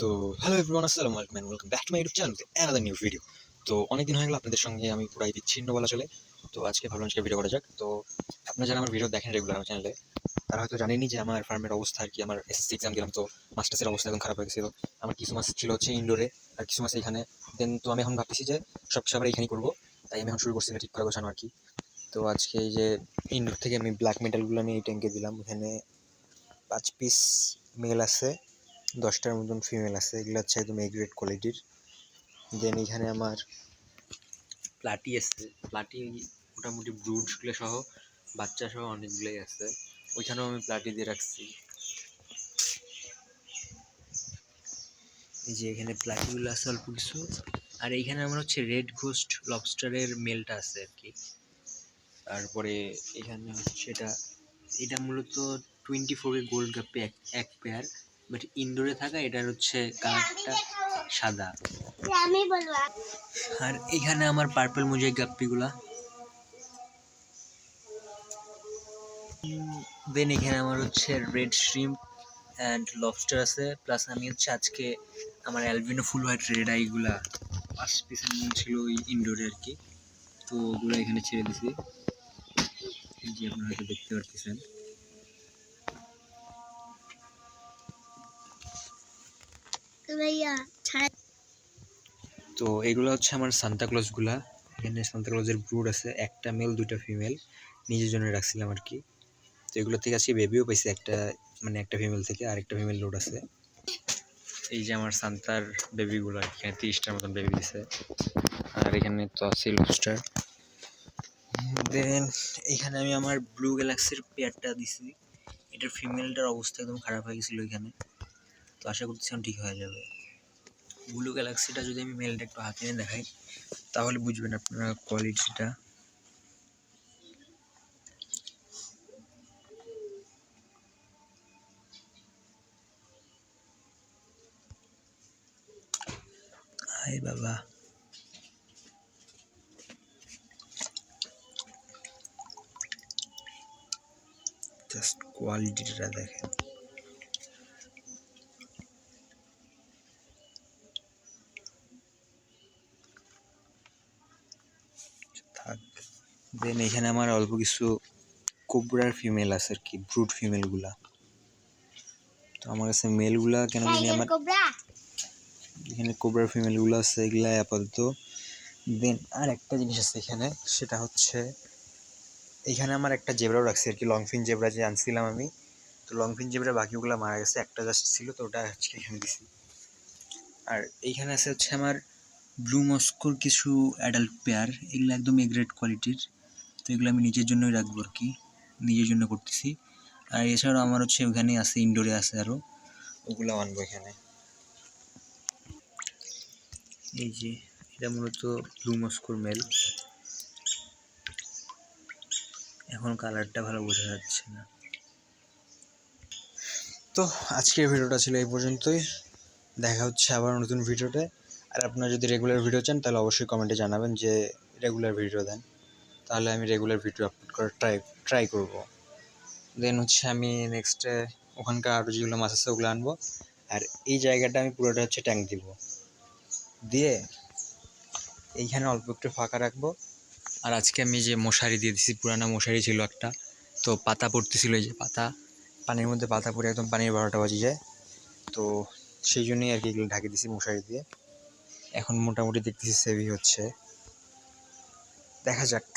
তো hello everyone আসসালামু আলাইকুম and welcome back to my YouTube channel another new video তো অনেকদিন হয়ে গেল আপনাদের সঙ্গে আমি পুরাই বিচ্ছিন্ন বলা চলে। তো আজকে ভাবলাম আজকে ভিডিও করা যাক। তো আপনারা যারা আমার ভিডিও দেখেন রেগুলার আমার চ্যানেলে তারা হয়তো জানেনই যে আমার ফার্মের অবস্থা আর কি, আমার এসএসসি এক্সাম দিলাম, তো মাস্টার্সের অবস্থা এখন খারাপ হয়ে গেছিল। আমার কিছু মাস ছিল হচ্ছে ইনডোরে আর কিছু মাস এখানে। দেন তো আমি এখন ভাবতেছি যে সব কিছু আবার এখানেই করব। তাই আমি এখন শুরু করছি ঠিক করা গোছানো আর কি। তো আজকে এই যে ইনডোর থেকে আমি ব্ল্যাক মেটালগুলো আমি এই ট্যাঙ্কে দিলাম। এখানে পাঁচ পিস মেল আছে। দশটার মতন ফিমেল আছে, এগুলো হচ্ছে একদম এ গ্রেড কোয়ালিটির দেন এখানে আমার প্লাটি আছে, প্লাটি মোটামুটি ব্রুডসগুলো সহ, বাচ্চা সহ অনেকগুলোই আছে। ওইখানেও আমি প্লাটি দিয়ে রাখছি। এই যে এখানে প্লাটিগুলো আছে অল্প কিছু। আর এইখানে আমার হচ্ছে রেড ঘোস্ট লবস্টারের মেলটা আছে আর কি। তারপরে এখানে হচ্ছে এটা এটা মূলত টোয়েন্টি ফোরের গোল্ড কাপে এক এক পেয়ার বাট ইনডোরে থাকা এটার হচ্ছে কালারটা সাদা। আর এখানে আমার পার্পল মুজাই গাপ্পিগুলা। দেন এখানে আমার হচ্ছে রেড শ্রিম অ্যান্ড লবস্টার আছে। প্লাস আমি হচ্ছে আজকে আমার অ্যালবিনো ফুল হোয়াইট রেড আইগুলা পাঁচ মন ছিল ওই ইনডোরে আর কি। তো ওগুলো এখানে ছেড়ে দিছি। যে আপনারা হয়তো দেখতে পারতেছেন। তো এগুলো হচ্ছে আমার সান্তাক্লজগুলা এখানে সান্তাক্লজের ব্রুড আছে, একটা মেল দুইটা ফিমেল নিজের জন্য রাখছিলাম আর কি তো এগুলো থেকে আজকে বেবিও পাইছি, একটা মানে একটা ফিমেল থেকে আরেকটা ফিমেল লোড আছে। এই যে আমার সান্তার বেবিগুলো আর এখানে তিরিশটার মতন বেবি দিছে। আর এখানে তো আছে লবস্টার দেন এখানে আমি আমার ব্লু গ্যালাক্সির পেয়ারটা দিছি। এটার ফিমেলটার অবস্থা একদম খারাপ হয়ে গেছিল এখানে। আশা এখন ঠিক হয়ে যাবে। ব্লু গ্যালাক্সিটা যদি আমি মেলটা একটু হাতে নিয়ে দেখাই, তাহলে বুঝবেন আপনারা কোয়ালিটিটা হাই বাবা। জাস্ট কোয়ালিটিটা দেখেন থাক দেন এখানে আমার অল্প কিছু কোবরার ফিমেল আছে আর কি ব্রুড ফিমেলগুলা তো আমার কাছে মেলগুলা কেন জানি আমার এখানে কোবরার ফিমেলগুলো আছে এগুলা আপাতত। দেন আর একটা জিনিস আছে এখানে সেটা হচ্ছে এখানে আমার একটা জেবরাও রাখছি আর কি লংফিন জেবরা যে আনছিলাম আমি। তো লংফিন জেবরা বাকিগুলো মারা গেছে একটা জাস্ট ছিল তো ওটা আজকে এখানে দিছি। আর এইখানে আছে হচ্ছে আমার ব্লু মস্কোর কিছু অ্যাডাল্ট পেয়ার এগুলো একদম এ গ্রেড কোয়ালিটির তো এগুলো আমি নিজের জন্যই রাখব আর কি, নিজের জন্য করতেছি। আর এছাড়াও আমার হচ্ছে ওখানে আছে ইনডোরে আছে আরও ওগুলো আনব এখানে। এই যে, এটা মূলত ব্লু মস্কোর মেল এখন কালারটা ভালো বোঝা যাচ্ছে না। তো, আজকের ভিডিওটা ছিল এই পর্যন্তই। দেখা হচ্ছে আবার নতুন ভিডিওতে। আর আপনারা যদি রেগুলার ভিডিও চান, তাহলে অবশ্যই কমেন্টে জানাবেন যে রেগুলার ভিডিও দেন। তাহলে আমি রেগুলার ভিডিও আপলোড করার ট্রাই ট্রাই করব। দেন হচ্ছে আমি নেক্সটে ওখানকার আরও যেগুলো মাছ আছে ওগুলো আনব। আর এই জায়গাটা আমি পুরোটা হচ্ছে ট্যাঙ্ক দিব। দিয়ে এইখানে অল্প একটু ফাঁকা রাখব। আর আজকে আমি যে মশারি দিয়ে দিছি, পুরানা মশারি ছিল একটা, তো পাতা পড়তেছিল এই যে পাতা, পানির মধ্যে পাতা পড়ে একদম পানির বারোটা বাজে যায়। তো সেই জন্যই আর কি এগুলো ঢাকে দিছি মশারি দিয়ে। এখন মোটামুটি দেখতেছি সেভি হচ্ছে। দেখা যাক।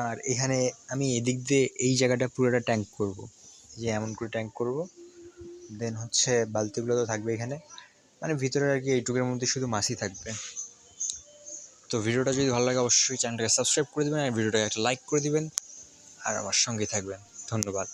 আর এখানে আমি এদিক দিয়ে এই জায়গাটা পুরোটা ট্যাঙ্ক করব। যে এমন করে ট্যাঙ্ক করব। দেন হচ্ছে বালতিগুলো তো থাকবে এখানে। মানে ভিতরে আর কি এইটুকের মধ্যে শুধু মাছই থাকবে। তো ভিডিওটা যদি ভালো লাগে অবশ্যই চ্যানেলটাকে সাবস্ক্রাইব করে দেবেন। আর ভিডিওটাকে একটা লাইক করে দিবেন। আর আমার সঙ্গে থাকবেন। ধন্যবাদ।